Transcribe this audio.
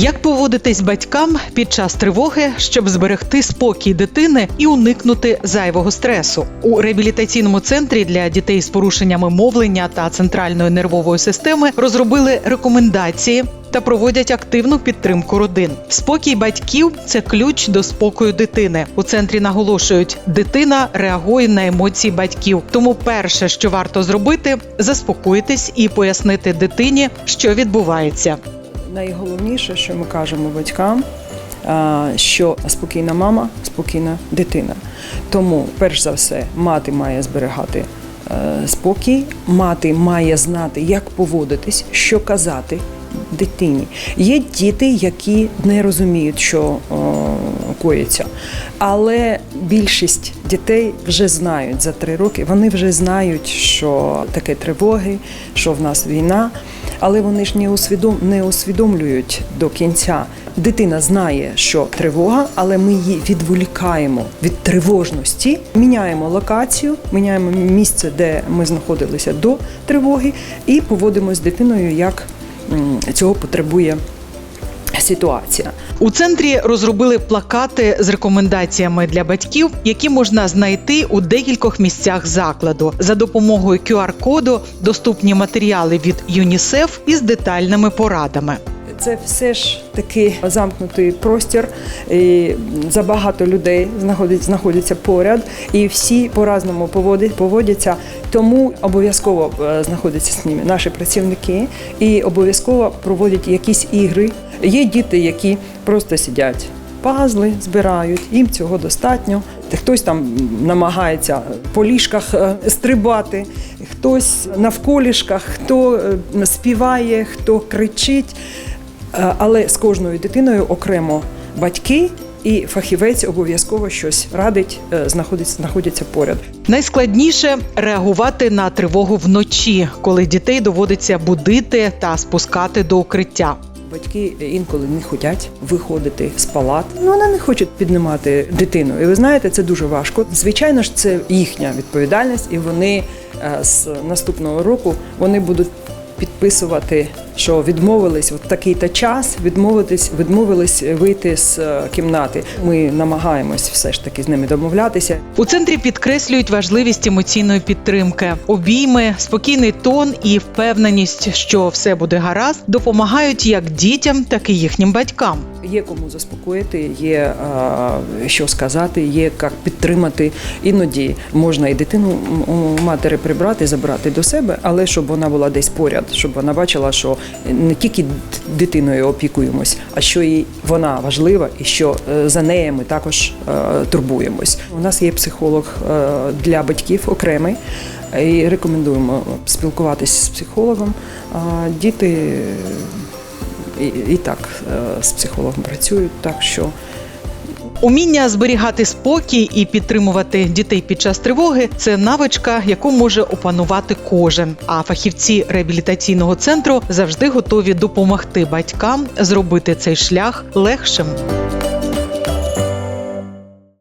Як поводитись батькам під час тривоги, щоб зберегти спокій дитини і уникнути зайвого стресу? У реабілітаційному центрі для дітей з порушеннями мовлення та центральної нервової системи розробили рекомендації. Та проводять активну підтримку родин. Спокій батьків це ключ до спокою дитини. У центрі наголошують, дитина реагує на емоції батьків. Тому перше, що варто зробити, заспокоїтись і пояснити дитині, що відбувається. Найголовніше, що ми кажемо батькам, що спокійна мама, спокійна дитина. Тому, перш за все, мати має зберігати е, спокій, мати має знати, як поводитись, що казати дитині. Є діти, які не розуміють, що коїться. Але більшість дітей вже знають за три роки, вони вже знають, що таке тривоги, що в нас війна. Але вони ж не усвідом не усвідомлюють до кінця. Дитина знає, що тривога, але ми її відволікаємо від тривожності, міняємо локацію, міняємо місце, де ми знаходилися до тривоги, і поводимо з дитиною, як цього потребує ситуація. У центрі розробили плакати з рекомендаціями для батьків, які можна знайти у декількох місцях закладу. За допомогою QR-коду доступні матеріали від ЮНІСЕФ із детальними порадами. Це все ж таки замкнутий простір. І забагато людей знаходять, знаходяться поряд, і всі по-разному поводять, поводяться. Тому обов'язково е, знаходяться з ними наші працівники і обов'язково проводять якісь ігри. Є діти, які просто сидять. Пазли збирають, їм цього достатньо. Хтось там намагається по ліжках е, стрибати, хтось навколішках, хто е, співає, хто кричить. Е, Але з кожною дитиною окремо батьки і фахівець обов'язково щось радить, е, знаходиться, знаходяться поряд. Найскладніше реагувати на тривогу вночі, коли дітей доводиться будити та спускати до укриття. Батьки інколи не хочуть виходити з палат. Ну вони не хочуть піднімати дитину. І ви знаєте, це дуже важко. Звичайно ж, це їхня відповідальність, і вони е, з наступного року вони будуть підписувати, що відмовились в такий-то час, відмовитись, відмовились вийти з е, кімнати. Ми намагаємось все ж таки з ними домовлятися. У центрі підкреслюють важливість емоційної підтримки. Обійми, спокійний тон і впевненість, що все буде гаразд, допомагають як дітям, так і їхнім батькам. Є кому заспокоїти, є е, що сказати, є як підтримати. Іноді можна і дитину у матері прибрати, забрати до себе, але щоб вона була десь поряд, щоб вона бачила, що не тільки дитиною опікуємось, а що і вона важлива, і що е, за нею ми також е, турбуємось. У нас є психолог е, для батьків окремий. І рекомендуємо спілкуватися з психологом. Діти і, так з психологом працюють, так що Уміння зберігати спокій і підтримувати дітей під час тривоги це навичка, яку може опанувати кожен. А фахівці реабілітаційного центру завжди готові допомогти батькам зробити цей шлях легшим.